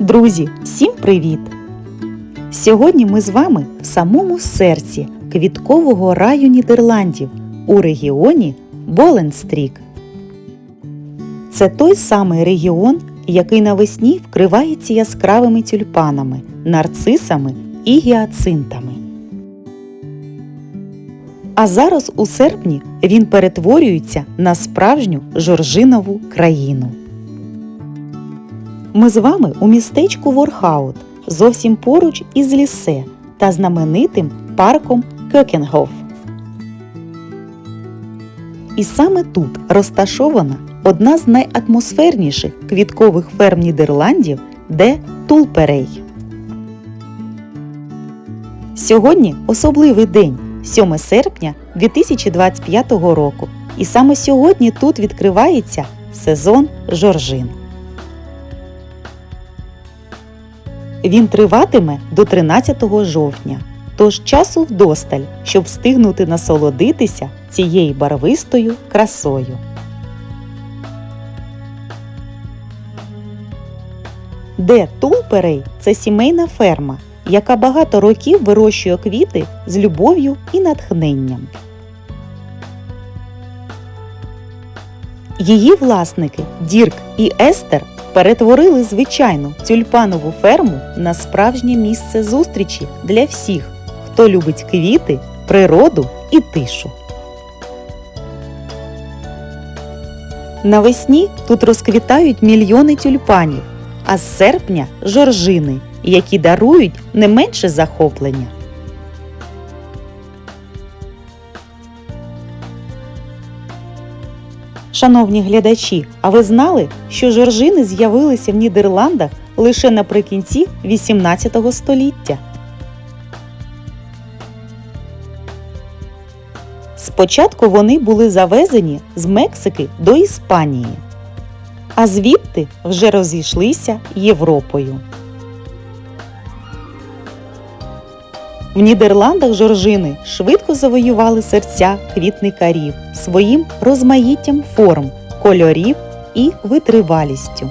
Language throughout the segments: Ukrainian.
Друзі, всім привіт! Сьогодні ми з вами в самому серці квіткового раю Нідерландів у регіоні Боленстрік. Це той самий регіон, який навесні вкривається яскравими тюльпанами, нарцисами і гіацинтами. А зараз у серпні він перетворюється на справжню жоржинову країну. Ми з вами у містечку Ворхаут, зовсім поруч із лісе та знаменитим парком Кёкенгоф. І саме тут розташована одна з найатмосферніших квіткових ферм Нідерландів, де Тулперей. Сьогодні особливий день 7 серпня 2025 року. І саме сьогодні тут відкривається сезон жоржин. Він триватиме до 13 жовтня, тож часу вдосталь, щоб встигнути насолодитися цією барвистою красою. Де Тулперей це сімейна ферма, яка багато років вирощує квіти з любов'ю і натхненням. Її власники Дірк і Естер перетворили звичайну тюльпанову ферму на справжнє місце зустрічі для всіх, хто любить квіти, природу і тишу. Навесні тут розквітають мільйони тюльпанів, а з серпня жоржини, які дарують не менше захоплення. Шановні глядачі, а ви знали, що жоржини з'явилися в Нідерландах лише наприкінці 18 століття? Спочатку вони були завезені з Мексики до Іспанії, а звідти вже розійшлися Європою. В Нідерландах жоржини швидко завоювали серця квітникарів своїм розмаїттям форм, кольорів і витривалістю.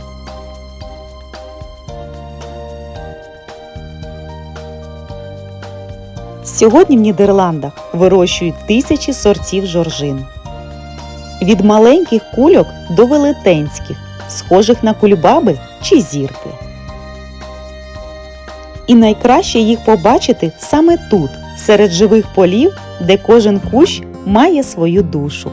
Сьогодні в Нідерландах вирощують тисячі сортів жоржин. Від маленьких кульок до велетенських, схожих на кульбаби чи зірки. І найкраще їх побачити саме тут, серед живих полів, де кожен кущ має свою душу.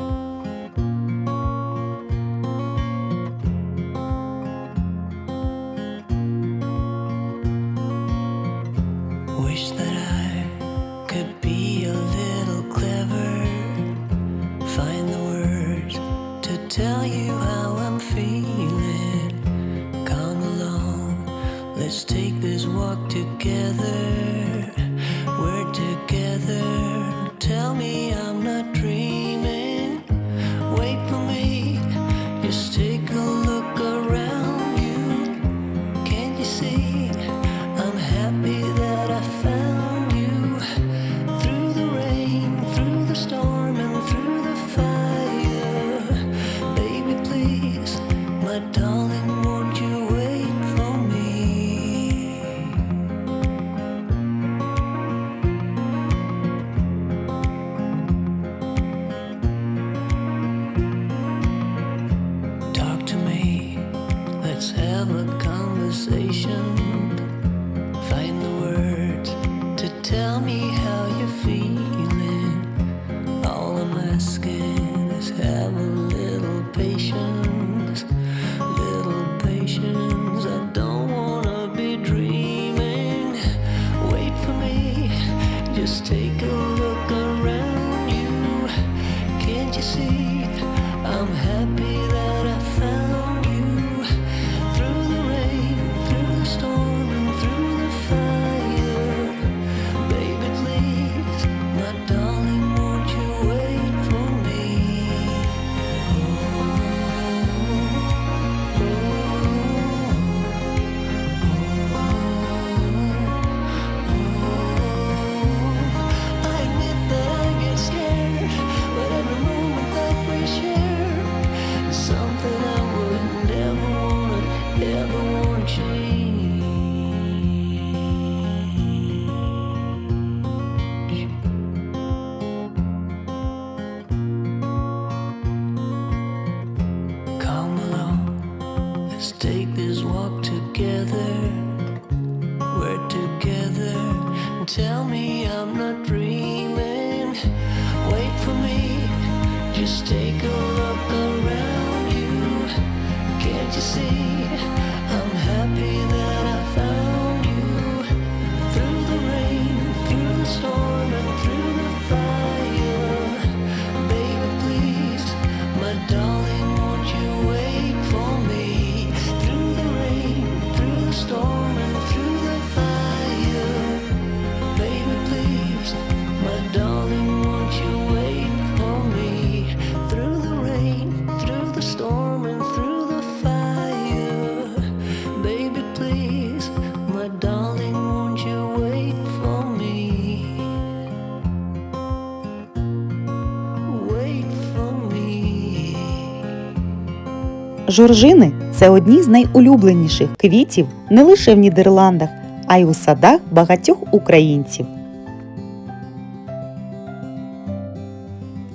Жоржини це одні з найулюбленіших квітів не лише в Нідерландах, а й у садах багатьох українців.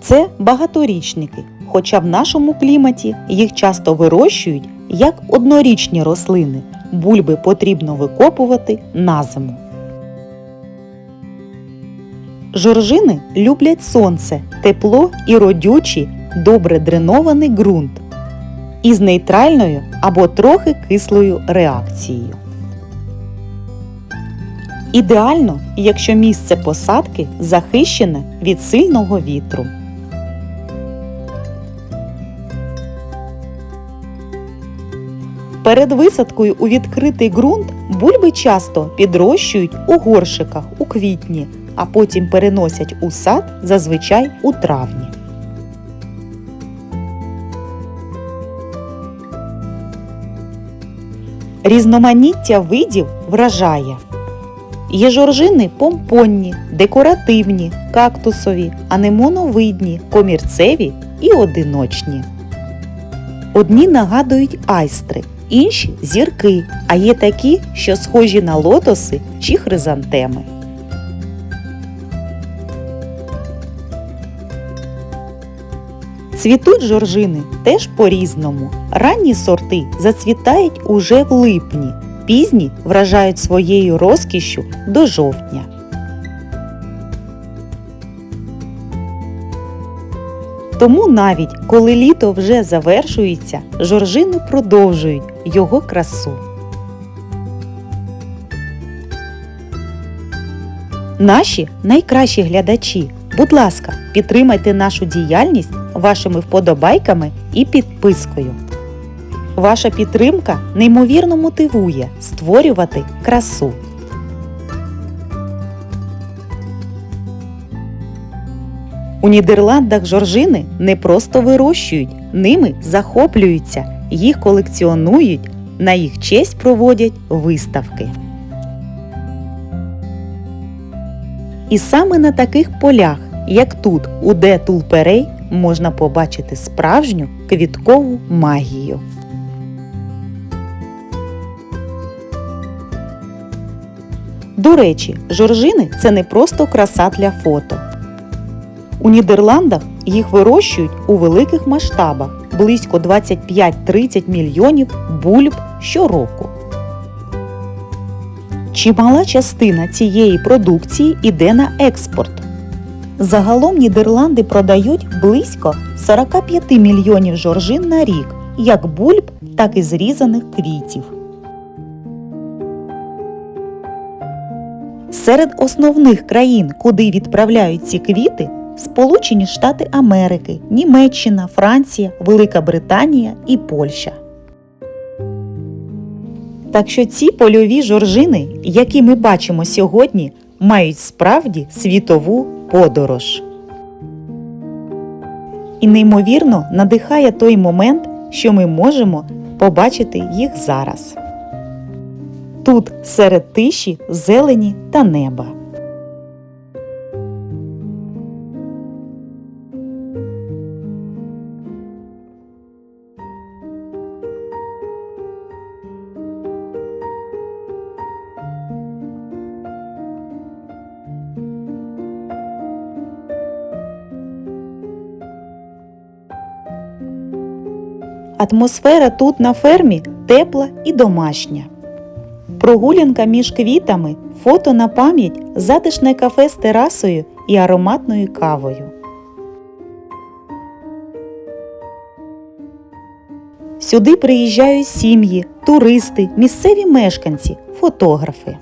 Це багаторічники, хоча в нашому кліматі їх часто вирощують як однорічні рослини. Бульби потрібно викопувати на зиму. Жоржини люблять сонце, тепло і родючий, добре дренований ґрунт із нейтральною або трохи кислою реакцією. Ідеально, якщо місце посадки захищене від сильного вітру. Перед висадкою у відкритий ґрунт бульби часто підрощують у горшиках у квітні, а потім переносять у сад зазвичай у травні. Різноманіття видів вражає. Є жоржини помпонні, декоративні, кактусові, анемоновидні, комірцеві і одиночні. Одні нагадують айстри, інші зірки, а є такі, що схожі на лотоси чи хризантеми. Цвітуть жоржини теж по-різному. Ранні сорти зацвітають уже в липні, пізні вражають своєю розкішшю до жовтня. Тому навіть коли літо вже завершується, жоржини продовжують його красу. Наші найкращі глядачі, будь ласка, підтримайте нашу діяльність вашими вподобайками і підпискою. Ваша підтримка неймовірно мотивує створювати красу. У Нідерландах жоржини не просто вирощують, ними захоплюються, їх колекціонують, на їх честь проводять виставки. І саме на таких полях, як тут, у Де Тулперей, можна побачити справжню квіткову магію. До речі, жоржини це не просто краса для фото. У Нідерландах їх вирощують у великих масштабах близько 25-30 мільйонів бульб щороку. Чимала частина цієї продукції йде на експорт. Загалом Нідерланди продають близько 45 мільйонів жоржин на рік, як бульб, так і зрізаних квітів. Серед основних країн, куди відправляють ці квіти, Сполучені Штати Америки, Німеччина, Франція, Велика Британія і Польща. Так що ці польові жоржини, які ми бачимо сьогодні, мають справді світову подорож. І неймовірно надихає той момент, що ми можемо побачити їх зараз. Тут серед тиші, зелені та неба. Атмосфера тут на фермі тепла і домашня. Прогулянка між квітами, фото на пам'ять, затишне кафе з терасою і ароматною кавою. Сюди приїжджають сім'ї, туристи, місцеві мешканці, фотографи.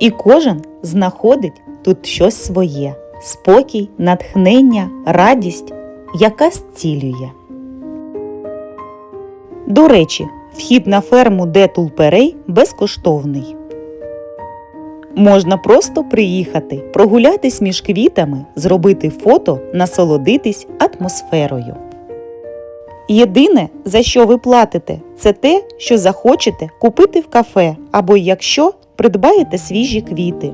І кожен знаходить тут щось своє спокій, натхнення, радість, яка зцілює. До речі, вхід на ферму де Тулперей безкоштовний. Можна просто приїхати, прогулятись між квітами, зробити фото, насолодитись атмосферою. Єдине, за що ви платите, це те, що захочете купити в кафе або якщо придбаєте свіжі квіти.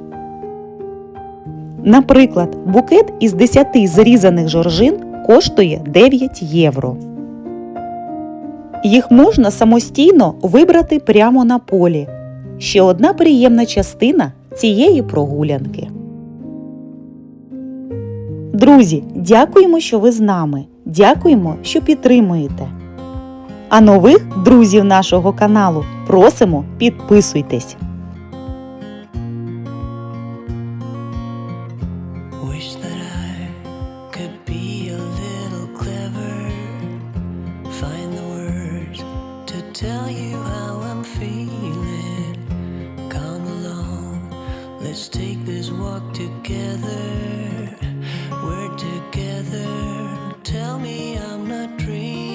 Наприклад, букет із 10 зрізаних жоржин коштує 9 євро. Їх можна самостійно вибрати прямо на полі. Ще одна приємна частина цієї прогулянки. Друзі, дякуємо, що ви з нами. Дякуємо, що підтримуєте. А нових друзів нашого каналу просимо підписуйтесь. Let's take this walk together. We're together. Tell me I'm not dreaming.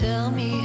Tell me